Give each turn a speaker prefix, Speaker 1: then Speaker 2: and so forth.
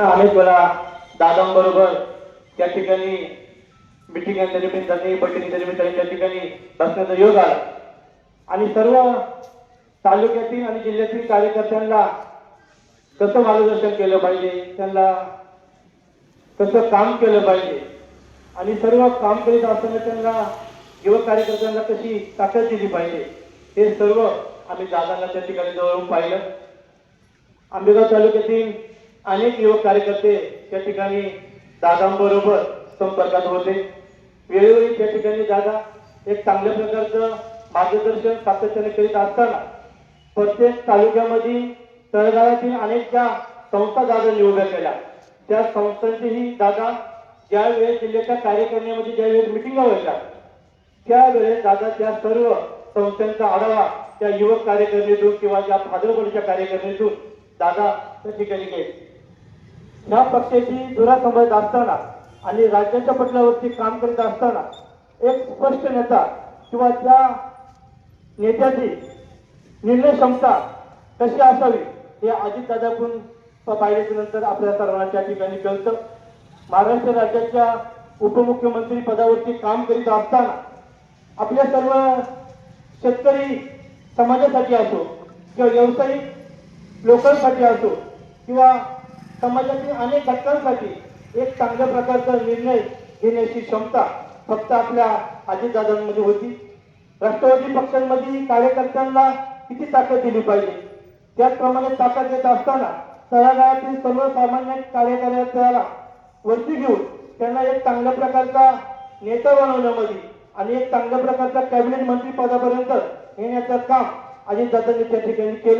Speaker 1: आम्ही तुला दादांबरोबर त्या ठिकाणी मिटिंगांच्या निमित्ताने बैठकीच्या निमित्ताने त्या ठिकाणी बसण्याचा योग आला. आणि सर्व तालुक्यातील आणि जिल्ह्यातील कार्यकर्त्यांना कसं मार्गदर्शन केलं पाहिजे त्यांना कसं काम केलं पाहिजे आणि सर्व काम करीत असताना त्यांना युवक कार्यकर्त्यांना कशी ताकद दिली पाहिजे हे सर्व आम्ही दादांना त्या ठिकाणी जवळून पाहिलं. आंबेगाव तालुक्यातील अनेक युवक कार्यकर्ते त्या ठिकाणी दादांबरोबर संपर्कात होते. वेळोवेळी त्या ठिकाणी दादा एक चांगल्या प्रकारचं मार्गदर्शन सातत्याने करीत असताना प्रत्येक तालुक्यामध्ये तळगाळातील अनेक ज्या संस्था दादांनी उभ्या केल्या. त्या संस्थांचीही दादा ज्या वेळेस जिल्ह्याच्या कार्यकारिणीमध्ये ज्या वेळेस मिटिंगा व्हायच्या त्यावेळेस दादा त्या सर्व संस्थांचा आढावा त्या युवक कार्यकारिणीतून किंवा ज्या भाद्रपडीच्या कार्यकारिणीतून दादा त्या ठिकाणी घेईल ह्या पक्षाची धुरा सांभाळत असताना आणि राज्याच्या पटलावरती काम करीत असताना एक स्पष्ट नेता किंवा त्या नेत्याची निर्णय क्षमता कशी असावी हे अजितदादाकडून पाहिल्याच्या नंतर आपल्या सर्वांना त्या ठिकाणी कळतं. महाराष्ट्र राज्याच्या उपमुख्यमंत्री पदावरती काम करीत असताना आपल्या सर्व शेतकरी समाजासाठी असो किंवा व्यावसायिक लोकांसाठी असो किंवा समाजातील अनेक घटकांसाठी एक चांगल्या प्रकारचा निर्णय घेण्याची क्षमता फक्त आपल्या अजितदादांमध्ये होती. राष्ट्रवादी पक्षांमध्ये कार्यकर्त्यांना किती ताकद दिली पाहिजे? त्याचप्रमाणे ताकद देत असताना तळागाळातील सर्वसामान्य कार्यकर्त्याला वरती घेऊन त्यांना एक चांगल्या प्रकारचा नेता बनवण्यामध्ये आणि एक चांगल्या प्रकारचा कॅबिनेट मंत्री पदापर्यंत येण्याचं काम अजितदादांनी त्या ठिकाणी केलं.